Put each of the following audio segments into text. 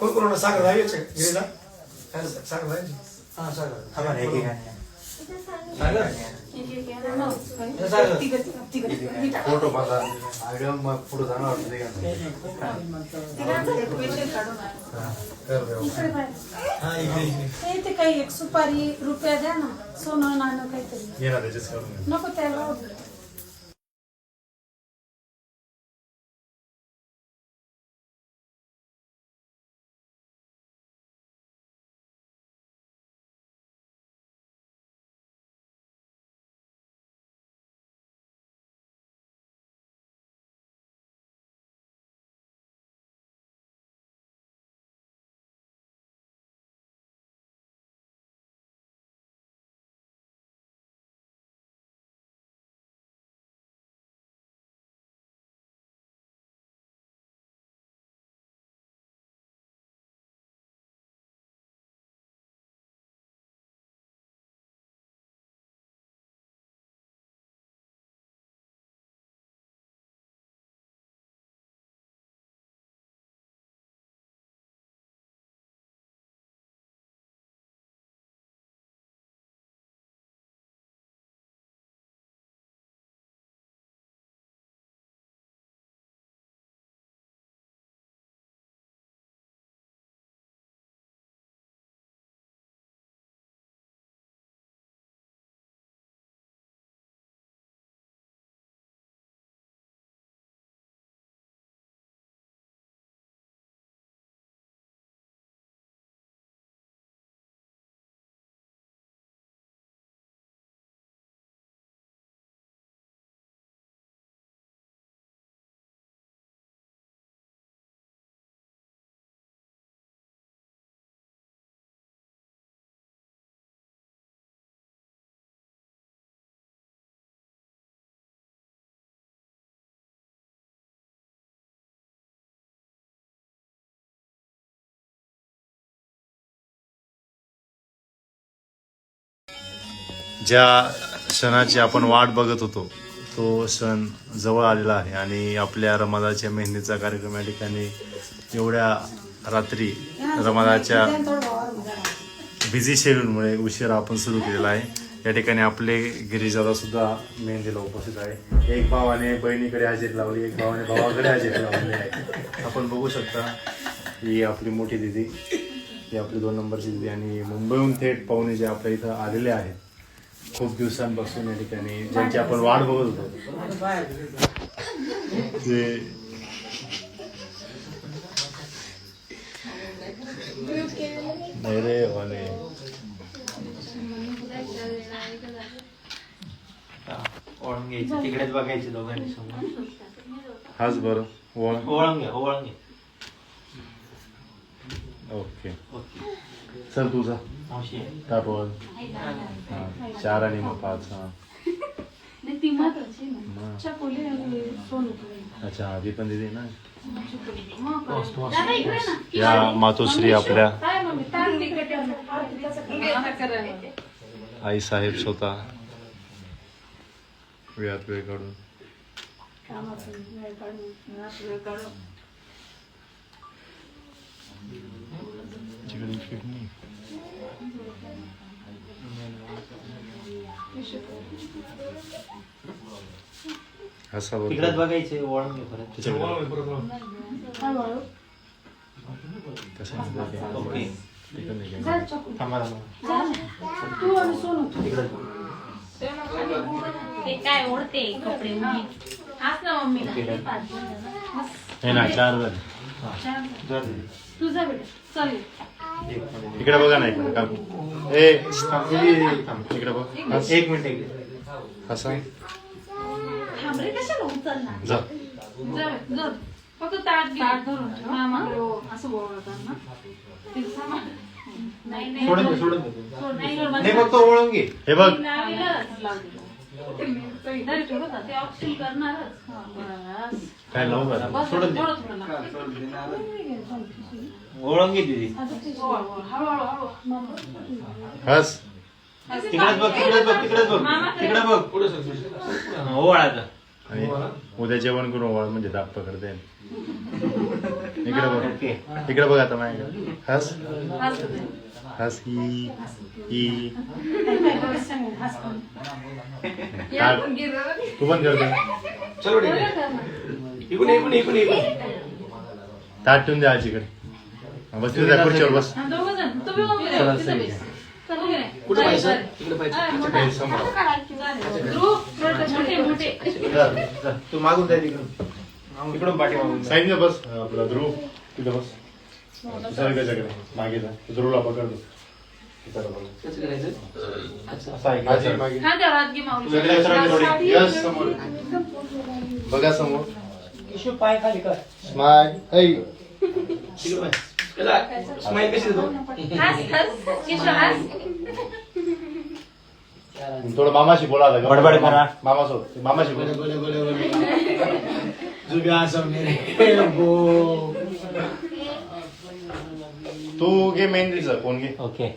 कोण कोण सागर राहायचे गिरीला काय सागर राहायचे हा सागर. फोटो माझा आयडिया मग पुढे जाणार होतं ते का? कर देऊ. हा इकडे इकडे. ते काही एक सुपारी रुपया द्या ना. सोनं नाणं काहीतरी. नको त्याला. ज्या सणाची आपण वाट बघत होतो तो सण जवळ आलेला आहे आणि आपल्या रमादाच्या मेहंदीचा कार्यक्रम या ठिकाणी एवढ्या रात्री रमादाच्या बिझी शेड्यूलमुळे उशिरा आपण सुरू केलेला आहे. या ठिकाणी आपले गिरीजादा सुद्धा मेहंदीला उपस्थित आहे. एक भावाने बहिणीकडे हजेरी लावली एक भावाने भावाकडे हजेरी लावली आहे. आपण बघू शकता ही आपली मोठी दिदी ही आपली दोन नंबरची दिदी आणि मुंबईहून थेट पाहुणे जे आपल्या इथं आलेले आहेत खूप दिवसांपासून या ठिकाणी ज्यांची आपण वाट बघत होतो. ते नाही रे वाले. ओळून घ्यायचं तिकडेच बघायचे दोघांनी समोर. हाच बरं वळ ओळून घ्या ओळून घ्या ओके. ओके. चल तुझा काय बोल? हा. चार आणि मग पाच हा. अच्छा आधी पण दिदी ना. या मातोश्री आपल्या. आई साहेब स्वतः. वेळात वेळ काढून. कामातून वेळ काढून. जिकडे फिरणी. असा. तिकडेच बघायचे ओळून घ्या परत? ओके. तिकडे थांबा ना. तू आणि सोनू. तिकडे. ते काय ओढते कपडे उगी हाच ना मम्मीला हे ना चार झाले तुझा बेटा. चल इकडे बघा ना इकडे काकू ए इकडे बघ. एक मिनिट उचलणार? जा. फक्त ताट. ताट धरून ठेव. मामा हो, असं नाही सोडून सोडून नाही फक्त ओळून घे. हे बघ. ते ऑप्शन करणारच हा, बस. काय लावू बस, सोडून दे. थोडं थोडं घे दीदी हळू. मग. हस तिकडेच बघ तिकडेच बघ तिकडेच बघ तिकडे बघ पुढे ओळ आता आणि उद्या जेवण करून वळ म्हणजे दाब पकडते इकडे बघ ओके इकडे बघ आता माझ्याकडे हस हसू दे. हस ही ही गिरं. तू पण करतो चलो ठीक आहे इकडून इकडून इकडून इकडून ताट ठेवून द्या आजीकडे हा, बस तिथे खुर्चीवर बस हा. कुठं पाहिजे. इकडे पाहिजे हा, समोर. तू मागून जाय तिकडून इकडून पाठी मागून जा. साईडने बस आपला ध्रुव तिथे बस सर त्याच्याकडे. मागे जा. ध्रुवला पकडतो कसं करायचं? असा आहे का? आजी मागे. खांद्यावर हात घे माऊली. तू वेगळ्या सरांनी थोडी. यस समोर. बघा समोर. किशोर पाय खाली कर. स्माय ऐ. इकडे पाहिजे कसा स्माईल कशी देतो? हस, हस. किशोर, हस. थोडं मामाशी बोला आता. बडबड करा. मामा सोबत मामाशी बोला. बोले बोले मेरे तू घे मेहंदीचं कोण घे ओके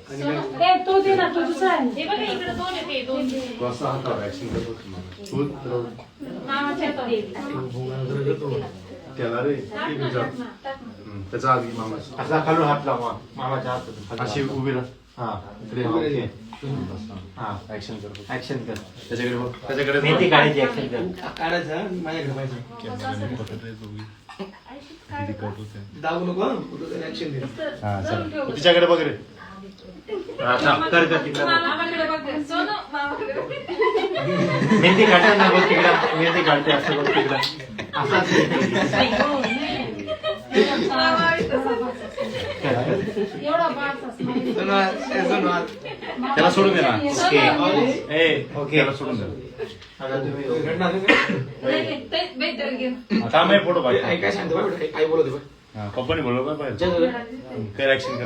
तो दे ना तो दुसरा आहे. हे बघा, इकडे दोन आहेत, दोन. तू असं हातावर ऍक्शन करतो तू तर मामाच्या हातात दे. त्याला रे. हम्म, त्याचा आधी मामाशी असा खालून हात लाव. मामाच्या हातात अशी उभी राहा. हा इकडे ओके. बस, ऍक्शन करतो ऍक्शन कर. त्याच्याकडे बघ. त्याच्याकडे मेहंदी. काढायची ऍक्शन कर. काढायचं माझ्याकडे पाहिजे दाबू नको ऍक्शन दे हा चल तू तिच्याकडे बघ रे. कर कर तिकडं बघ. मामाकडे बघ. सोनू, मामाकडे बघ. मेहंदी काढते ना बघ तिकडं मेहंदी काढते असं बघ तिकडं मामा smile. त्याला सोडून दे ना. ओके. ए ओके. त्याला सोडून दे. आता आम्ही फोटो आई पाहिजे काय सांगतो? बघ आई बोलत बघ. हा पप्पाने बोलवलं पाहिजे? कर ऍक्शन कर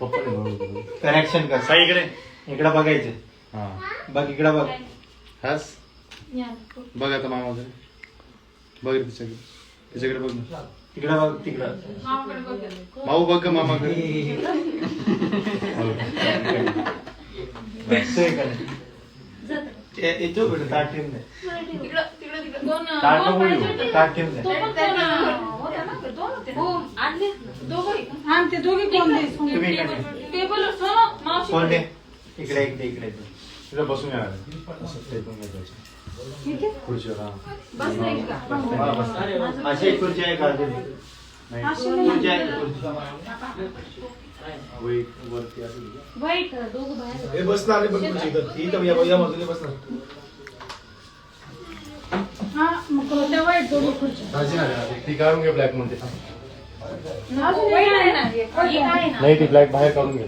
पप्पाने बोलवलं. करेक्शन कर. साई इकडे. इकडं बघायचं. हा. बघ इकडं बघ. हस. बघ आता मामाकडे बघ रे तिच्याकडे. तिच्याकडे बघ ना. तिकडं बघ तिकडं. भाऊ बघ का. तो ना. हो? आणि ते दोघे कोण दे तुम्ही इकडे. टेबल- मावशी इकडे. इकडे इकडे तिथं बसून येणार असं टेकून घ्यायचं. ठीक आहे खुर्चीवर हा बस नाही का? हा, बस. अशी एक खुर्ची आहे का नाही। अशी नाही. खुर्ची आहे खुर्ची वही वरती असेल का? वाईट दोघं बाहेर हे बसणार नाही पण खुर्ची इथं. इथं या या बाजूला बसणार हा मग त्या वाईट दोघं खुर्ची दाजी ना रे, ती काढून घे ब्लॅकमध्ये अजून वाईट एक आहे आहे ना ना हे काय आहे ना। नाही ती ब्लॅक बाहेर काढून घे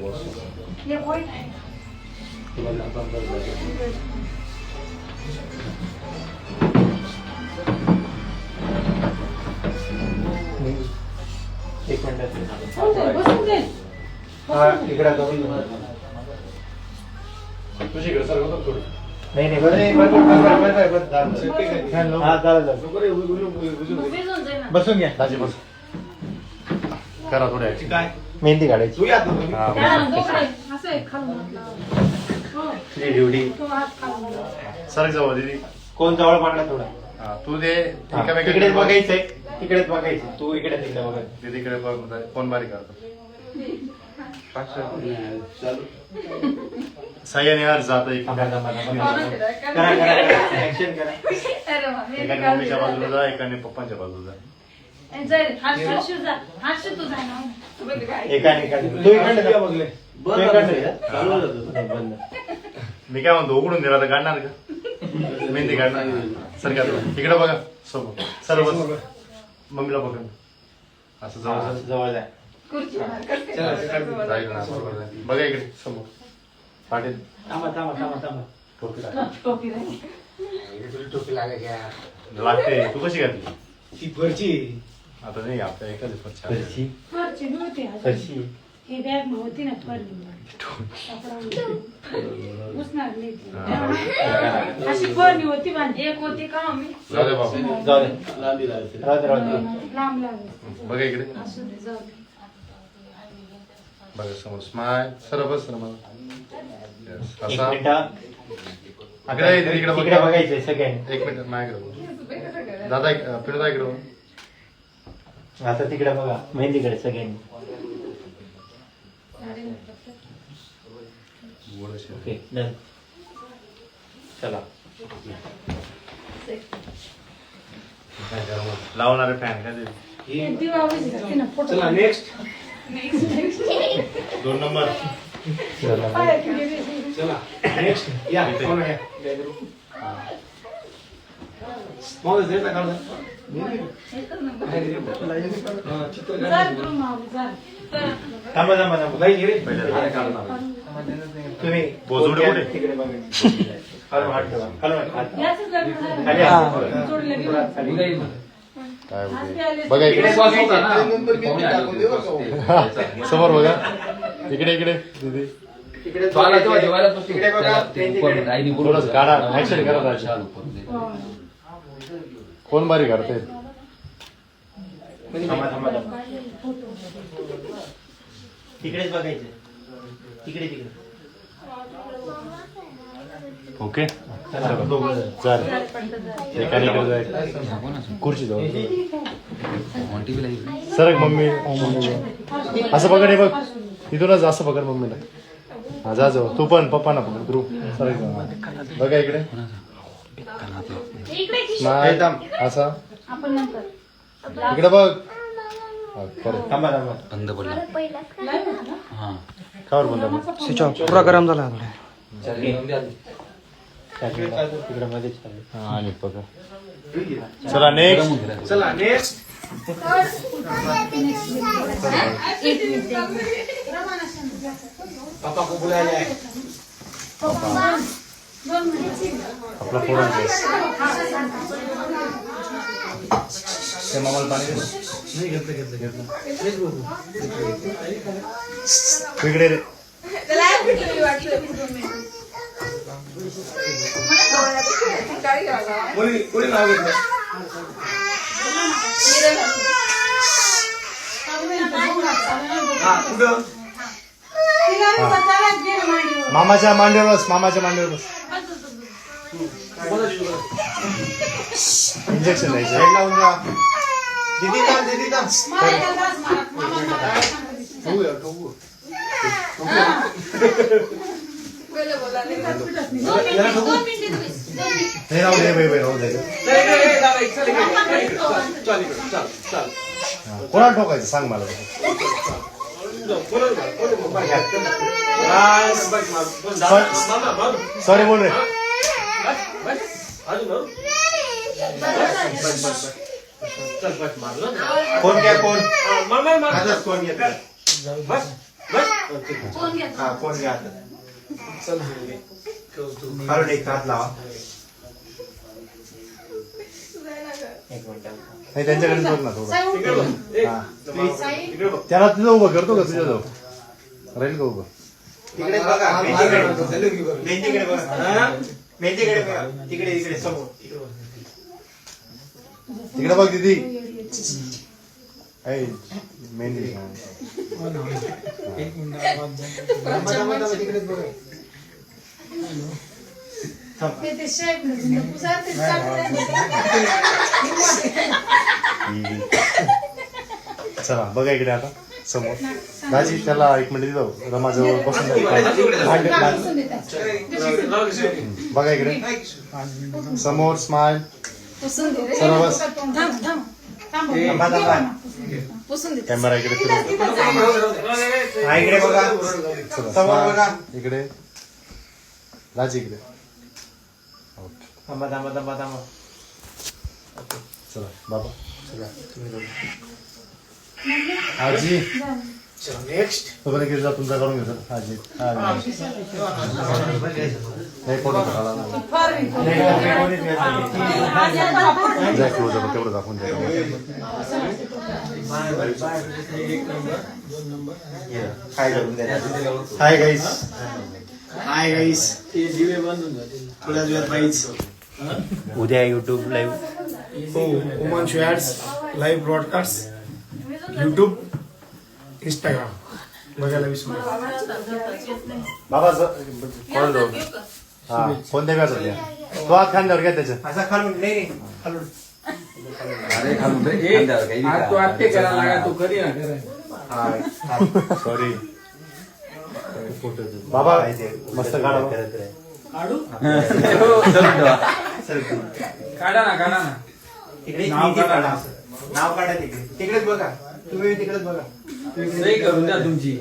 चालेल. नको रे, उभी- उभी- उभी- उभी- उभी. भिजून जाईल ना. बसून घ्या. दाजी बस. करा थोडे ऍक्शन काय? मेहंदी काढायची. तू. हा एक. हो. तुझी तो. सरक जाऊ दीदी. कोण जवळ पडला थोडा? हा, तू दे. एकामेकाकडे तिकडेच बघ. बघायचंय. तिकडेच बघायचं. तू इकडे तिकडे बघायचं दीदीकडे बघ फोन बारीक करतो. साह्याने यार जात एक थांबा, थांबा, थांबा, थांबा. करा करा करा. ऍक्शन करा. अरे वा, मी एकाने. मम्मीच्या बाजूला जा एकाने पप्पांच्या बाजूला जा. एकाने तू इकडे जा. इकडे बंद. मी काय म्हणतो उघडून दिला तर काढणार का? मेहंदी काढणार. सर का इकडे बघा समोर सर्व मम्मीला बघा असं जवळ जवळ जा खुर्ची बाहेर करते. चला, चला. जाईल ना बरोबर जाईल. बघा इकडे समोर पाटील थांबा थांबा थांबा थांबा टोपी. टोपी. तुला टोपी लागायची लागते तू कशी घातली ती वरची आता नाही आपल्या एकाच फरची आहे. फरशी फरची नव्हती. फरशी ही बॅग होती ना फरली घुसणार नाही अशी होती एक होती का मम्मी जाऊ दे बाबा. जाऊ दे. राहू दे राहू दे लांब लागली बघा इकडे. असू दे जाऊ दे. बघा समोर स्माय सर बस सर मला Yes. एक असा. मिनिट इकडे ये, इकडे तिकडे बघ. बघायचंय सेकंड एक मिनिट माझ्याकडे बघ. दादा पिनू इकडे. आता तिकडे बघा मेहंदीकडे सगळ्यांनी. Okay done. चला. लावणारे फॅन काय ना चला नेक्स्ट दोन नंबर. चला. नेक्स्ट या कोण आहे? मग देता काढा चाल गुरु माऊली चाल थांबा थांबा थांबा. नाही रे तुम्ही बोजवडे कुठे? तिकडे बघा हलवा हात ठेवा हलवा हात याच लग्न झालं. खाली हात जोडले गेले. खाली काय आले. बघा इकडे समोर बघा इकडे इकडे दीदी तिकडे चाला तेव्हा जेवायला बसतो. तिकडे बघा त्याला ते त्यांच्याकडे. ऊपर आईने बोलवलं. थोडंसं काढा, action करा राजा. चालू करून दे. हो. कोण बारी करते थांबा थांबा थांबा तिकडेच बघायचं तिकडे तिकडे. ओके? चालेल. खुर्ची जाऊ. सरक मम्मी असं पकड हे बघ. इथूनच असं पकड मम्मीला. हा जा जाऊ तू पण पप्पा ना पकड. ग्रुप. सरक. बघा इकडे. नाही असा. आपण नंतर. इकडे बघ. थांबा थांबा. बंद पडला? हा. खावर बोलला स्विच ऑफ पुरा गरम झाला चालू. हा आणि चला नेक्स्ट चला नेक्स्ट आपला फोडून घे. ते मामाला पाणी. नाही घेतलं घेतलं घेतलं इकडे रे कोणी कोणी नाव घेतलं हा कुठं. मामाच्या मांडीवर बस मामाच्या मांडीवर बस? इंजेक्शन द्यायचं. हेड लावून जा. दीदी थांब दीदी थांब राहू दे बाई बाई राहू दे. कोणाला ठोकायचं? सांग मला. सॉरी बोल रे. बस, बस. अजून? बस, बस, बस, बस. चल, बस, मारलं ना. कोण घ्या कोण हा, मार, मार, मार. हातात कोण घेत बस, बस. ठीक आहे. हा कोण घ्या हातात चल, मुलगी. ठेव तू. हळून एक हात लावा एक मिनिट नाही त्यांच्याकडे बघ ना थोडं हा. त्याला तुझं उभं करतो का तुझ्या जाऊ राहील का उभं तिकडे बघा मेहंदीकडे हा? बघा तिकडे इकडे समोर. तिकडे बघ दीदी. ऐ, मेहंदी ते शेप ते ते चालू चला बघा इकडे आता. समोर. दाजी त्याला एक मिनिट जाऊ बसून. मांडी- मांडी- पुसून देतात. बघा इकडे. समोर स्माइल. चला दे कॅमेरा इकडे इकडे बघा. चला, समोर बघा. smile. इकडे. दाजी इकडे. ओके. थांबा थांबा थांबा थांबा. चला बाबा. आजी. चल, नेक्स्ट किती जा तुमचा करून घेतो. आजी. आजी. ना. नाही, नाही, कोणीच घेत नाही. जा क्लोज तेवढं दाखवून द्या काय करून द्या. हाय गाईस हाय गाईस ते दिवे बंद होऊन जातील. थोड्या वेळात पाहिजे उद्या युट्यूब लाईव्ह हो woman shades live broadcast YouTube Instagram बघायला विसरू नका. बाबा कॉल जाऊ हा कोणत्या तो हात खांद्यावर घ्या त्याच्या असा खालून नाही नाही खालून. अरे खालून रे, खांद्यावर काही आज तू आत्ते करायला लागा तू कधी ना करे सॉरी बाबा मस्त काढा. काढू? हो, ठेवा. काढा ना काढा ना. तिकडे नाव इथे काढा. काढा. नाव काढा तिकडे. तिकडेच बघा. तुम्ही तिकडेच बघा. सही करून द्या तुमची.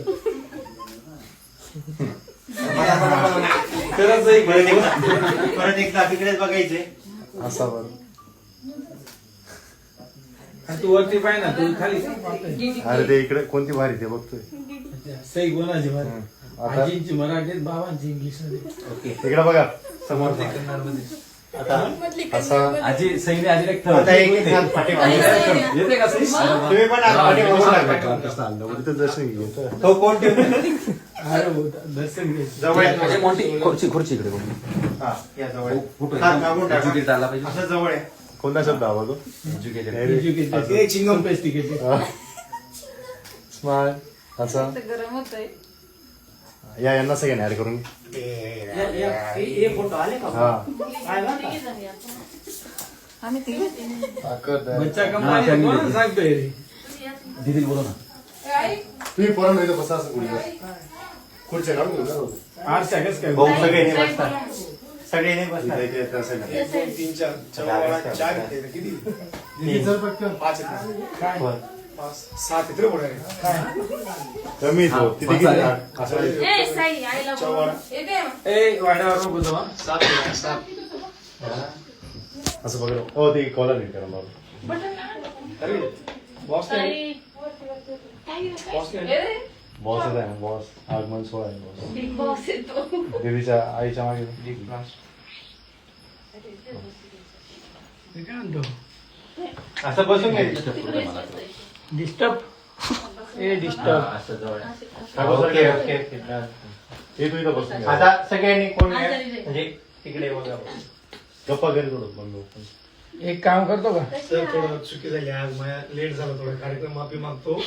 मला मला- मला- खरंच सही परत करून एकदा परत एकदा तिकडेच बघायचे. असा बरं. आणि तू वरती पाय ना तू खाली. अरे ते इकडे कोणती भारी ते बघतोय. सही कोणाची आता मराठी आजींची मराठीत बाबांची इंग्लिशमध्ये इकडे बघा. समोर आता असा आजी सैनी आजी एक थर. आता एक एक हात पाठीमागे. येते का सई? तुम्ही पण हात पाठीमागे टाका. इथं दर्शन घेतो तो कोण ठेवतो? अरे हो, दर्शन घे जवळ आहे. अरे, मोठी खुर्ची खुर्ची इकडे बघ. हा, या जवळ आहे. कुठं हात मागून टाका. Educated आला पाहिजे असं जवळ आहे कोणता शब्द हवा तो Educated. Educated. हे चिंगम Sophisticated. स्मार्ट असा गरम होतंय या यांना सगळ्यांना ऍड करून फोटो आले का? हा. आम्ही तिघे ताकद आहे. बच्चा हा, कंपनी त्यांनी कोण दिली. सांगतोय रे? दीदीला बोलव ना. तुम्ही पोरण नाही बसा असं खुर्च्या काढून घेऊ कस काय? भाऊ सगळे नाही बसतात. सगळे नाही बसतात. इथं- इथे असं नाही. तीन चार चार- किती? पाच आहेत. सात आहेत रे कमी तो तिथे किती असं आहे. ए वाड्यावर नको जाऊ हा. सात सात असं बघा हो ते कॉलर नीट करा मला अरे बॉस नाही बॉस नाही बॉस आहे बॉस आगमन सोहळा आहे बॉस आईच्या मागे मी काय असं बसून घे डिस्टर्ब ए डिस्टर्ब असं जवळ. Okay okay okay. हे. तू इथं बसून. आता सगळ्यांनी कोण रे. म्हणजे तिकडे बघा. गप्पा घरी थोडं बंद एक काम करतो का? सर थोडं चुकी झाली. आज माझ्या लेट झाला थोडा. कार्यक्रम माफी मागतो.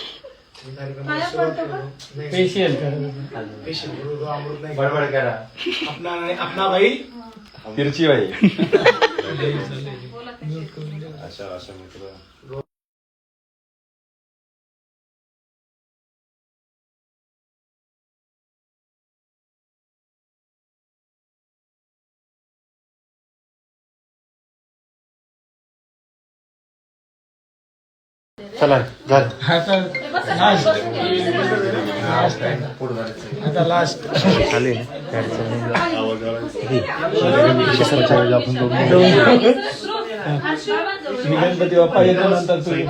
मी कार्यक्रमाला मला सुरुवात पडतो का? करतो. नाही फेशियल कर patient बरोबर अमृत नाही. बडबड करा. अपना अपना भाई. तिरची बाई अशा अशा मित्र. चला झालं. आता लास्ट आता लास्ट आवाज आपण गणपती बाप्पा येतो नंतर तुम्ही.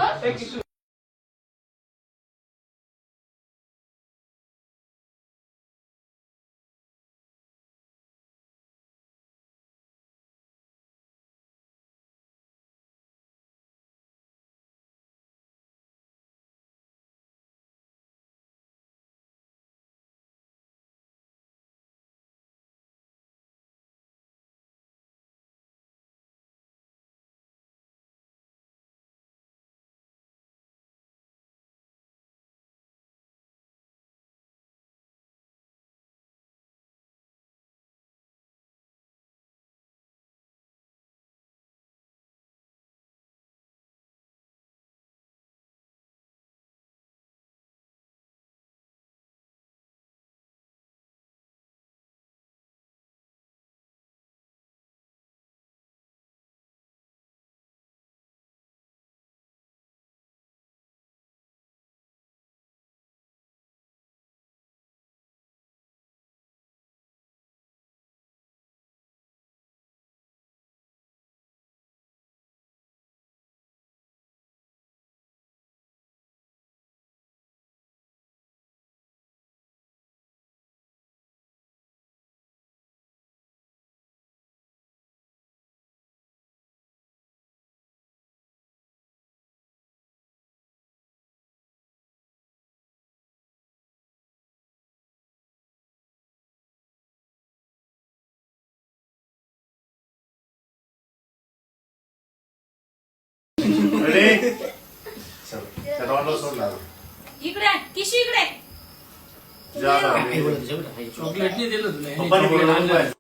चॉकलेट नाही दिलं तुला पप्पाने बोलवलं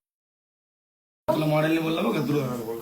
तुला मॉडेलने बोलला बघा ध्रुव